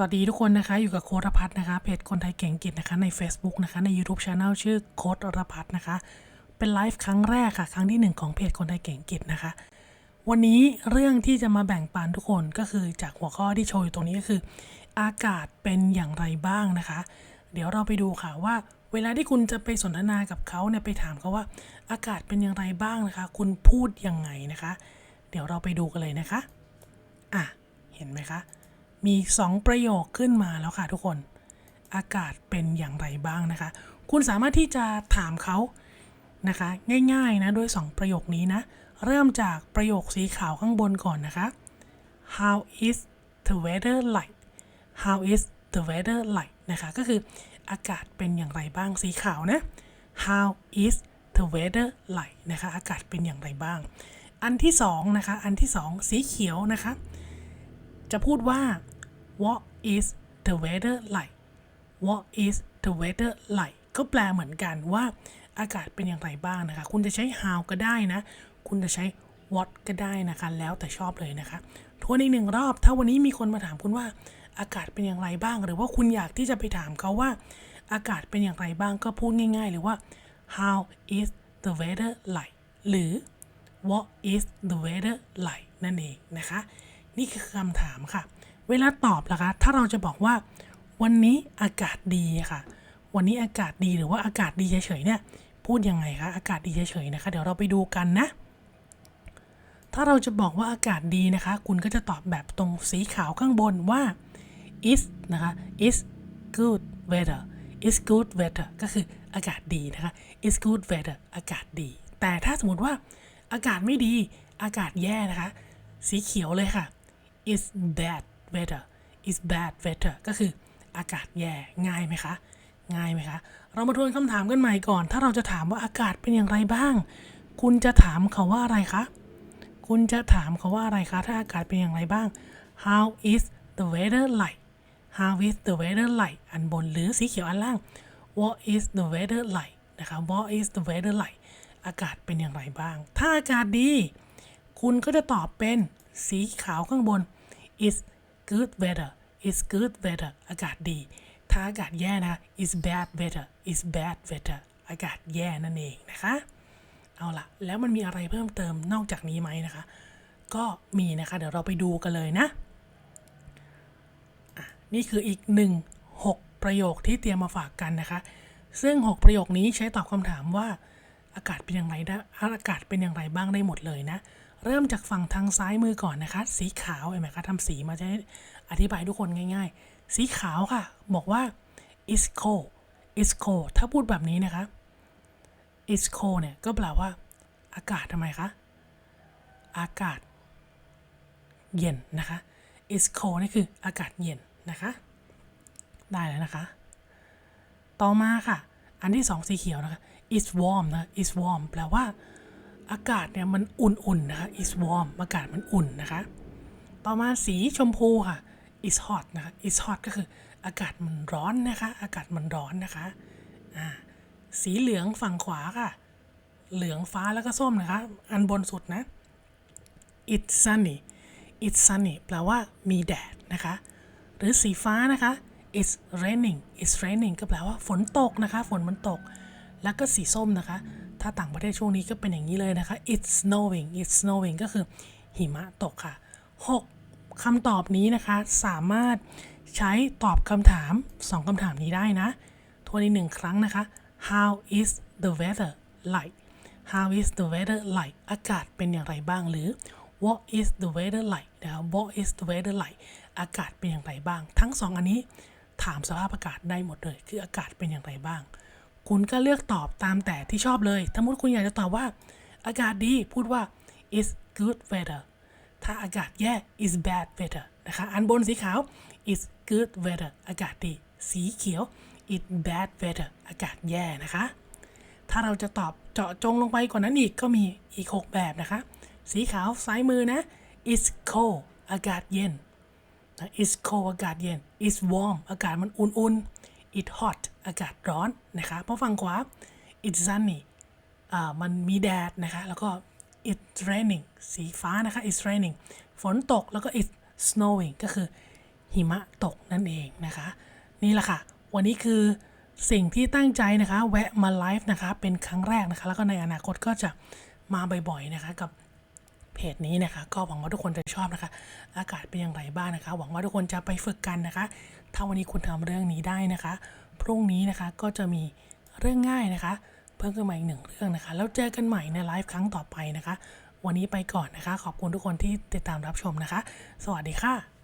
สวัสดีทุกคนนะคะ อยู่กับโค้ดรพัฒน์นะคะเพจคนไทยเก่งกิจนะคะใน Facebook นะคะใน YouTube Channel ชื่อโค้ดรพัฒน์นะคะ เป็นไลฟ์ครั้งแรกค่ะ ครั้งที่หนึ่งของเพจคนไทยเก่งกิจนะคะ วันนี้เรื่องที่จะมาแบ่งปันทุกคนก็คือจากหัวข้อที่โชว์อยู่ตรงนี้ก็คือ อากาศเป็นอย่างไรบ้างนะคะ เดี๋ยวเราไปดูค่ะว่า เวลาที่คุณจะไปสนทนากับเขาเนี่ยไปถามเขาว่า อากาศเป็นอย่างไรบ้างนะคะ คุณพูดยังไงนะคะ เดี๋ยวเราไปดูกันเลยนะคะอะเห็นไหมคะ มี 2 ประโยคขึ้นมาแล้วค่ะทุกคน อากาศเป็นอย่างไรบ้างนะคะ คุณสามารถที่จะถามเขานะคะ ง่ายๆนะด้วย2ประโยคนี้นะ เริ่มจากประโยคสีขาวข้างบนก่อนนะคะ How is the weather like How is the weather like นะคะ ก็คืออากาศเป็นอย่างไรบ้างสีขาวนะ How is the weather like นะคะ อากาศเป็นอย่างไรบ้าง อันที่สองนะคะ อันที่สองสีเขียวนะคะ จะพูดว่า what is the weather like what is the weather like ก็แปลเหมือนกันว่าอากาศเป็นอย่างไรบ้างนะคะ คุณจะใช้ how ก็ได้นะ คุณจะใช้ what ก็ได้นะคะ แล้วแต่ชอบเลยนะคะ ทวนอีกหนึ่งรอบ ถ้าวันนี้มีคนมาถามคุณว่าอากาศเป็นอย่างไรบ้าง หรือว่าคุณอยากที่จะไปถามเขาว่า อากาศเป็นอย่างไรบ้างก็พูดง่ายๆเลยว่า how is the weather like หรือ what is the weather like นั่นเองนะคะ นี่คือคำถามค่ะ เวลาตอบล่ะคะ ถ้าเราจะบอกว่า วันนี้อากาศดีค่ะ วันนี้อากาศดีหรือว่าอากาศดีเฉยๆเนี่ย พูดยังไงคะ อากาศดีเฉยๆนะคะ เดี๋ยวเราไปดูกันนะ ถ้าเราจะบอกว่าอากาศดีนะคะ คุณก็จะตอบแบบตรงสีขาวข้างบนว่า is นะคะ is good weather is good weather ก็คืออากาศดีนะคะ is good weather อากาศดี แต่ถ้าสมมติว่าอากาศไม่ดี อากาศแย่นะคะ สีเขียวเลยค่ะ is bad weather is bad weather ก็คืออากาศแย่ง่ายไหมคะ ง่ายไหมคะ เรามาทวนคำถามกันใหม่ก่อน ถ้าเราจะถามว่าอากาศเป็นอย่างไรบ้าง คุณจะถามเขาว่าอะไรคะ คุณจะถามเขาว่าอะไรคะ ถ้าอากาศเป็นอย่างไรบ้าง How is the weather like How is the weather like อันบนหรือสีเขียวอันล่าง What is the weather like นะคะ What is the weather like อากาศเป็นอย่างไรบ้าง ถ้าอากาศดี คุณก็จะตอบเป็นสีขาวข้างบน is good weather is good weather อากาศดี ถ้าอากาศแย่นะ is bad weather is bad weather อากาศแย่นั่นเองนะคะ เอาละแล้วมันมีอะไรเพิ่มเติมนอกจากนี้ไหมนะคะ ก็มีนะคะ เดี๋ยวเราไปดูกันเลยนะอะนี่คืออีกหนึ่งหกประโยคที่เตรียมมาฝากกันนะคะ ซึ่ง 6 ประโยคนี้ใช้ตอบคำถามว่า อากาศเป็นอย่างไรได้อากาศเป็นอย่างไรบ้างได้หมดเลยนะ เริ่มจากฝั่งทางซ้ายมือก่อนนะคะ สีขาวเห็นไหมคะทำสีมาจะให้อธิบายทุกคนง่าย ๆ สีขาวค่ะ บอกว่า is cold is cold ถ้าพูดแบบนี้นะคะ is cold เนี่ยก็แปลว่า อากาศทำไมคะอากาศ เย็นนะคะ is cold นี่คืออากาศเย็นนะคะ ได้แล้วนะคะ ต่อมาค่ะ อันที่สองสีเขียวนะคะ is warm นะ is warm แปลว่า อากาศเนี่ยมันอุ่นๆนะคะ is warm อากาศมันอุ่นนะคะ ต่อมาสีชมพูค่ะ is hot นะคะ is hot ก็คืออากาศมันร้อนนะคะ อากาศมันร้อนนะคะอ่าสีเหลืองฝั่งขวาค่ะ เหลืองฟ้าแล้วก็ส้มนะคะ อันบนสุดนะ it's sunny it's sunny แปลว่ามีแดดนะคะ หรือสีฟ้านะคะ it's raining it's raining ก็แปลว่าฝนตกนะคะ ฝนมันตก แล้วก็สีส้มนะคะ ถ้าต่างประเทศช่วงนี้ก็เป็นอย่างนี้เลยนะคะ it's snowing it's snowing ก็คือหิมะตกค่ะ 6คำตอบนี้นะคะสามารถใช้ตอบคำถาม 2คำถามนี้ได้นะ ทวนอีกหนึ่งครั้งนะคะ how is the weather like how is the weather like อากาศเป็นอย่างไรบ้างหรือ what is the weather like นะครับ what is the weather like อากาศเป็นอย่างไรบ้าง ทั้งสองอันนี้ถามสภาพอากาศได้หมดเลย คืออากาศเป็นอย่างไรบ้าง คุณก็เลือกตอบตามแต่ที่ชอบเลยถ้ามุติคุณอยากจะตอบว่า อากาศดีพูดว่า is good weather ถ้าอากาศแย่ is bad weather นะคะ อันบนสีขาว is good weather อากาศดี สีเขียว is bad weather อากาศแย่นะคะ ถ้าเราจะตอบเจาะจงลงไปกว่านั้นอีกก็มีอีก 6 แบบนะคะ สีขาวซ้ายมือนะ is cold อากาศเย็น is cold อากาศเย็น is warm อากาศมันอุ่นๆ it hot อากาศร้อนนะคะเพราะฝั่งขวา it's sunny อ่ามันมีแดดนะคะ แล้วก็ it's raining สีฟ้านะคะ it's raining ฝนตกแล้วก็ it's snowing ก็คือหิมะตกนั่นเองนะคะ นี่แหละค่ะ วันนี้คือสิ่งที่ตั้งใจนะคะ แวะมาไลฟ์นะคะ เป็นครั้งแรกนะคะ แล้วก็ในอนาคตก็จะมาบ่อยๆนะคะกับ เพจนี้นะคะ ก็หวังว่าทุกคนจะชอบนะคะ อากาศเป็นอย่างไรบ้างนะคะ หวังว่าทุกคนจะไปฝึกกันนะคะ ถ้าวันนี้คุณทำเรื่องนี้ได้นะคะ พรุ่งนี้นะคะก็จะมีเรื่องง่ายนะคะ เพิ่มขึ้นมาอีกหนึ่งเรื่องนะคะ แล้วเจอกันใหม่ในไลฟ์ครั้งต่อไปนะคะ วันนี้ไปก่อนนะคะ ขอบคุณทุกคนที่ติดตามรับชมนะคะ สวัสดีค่ะ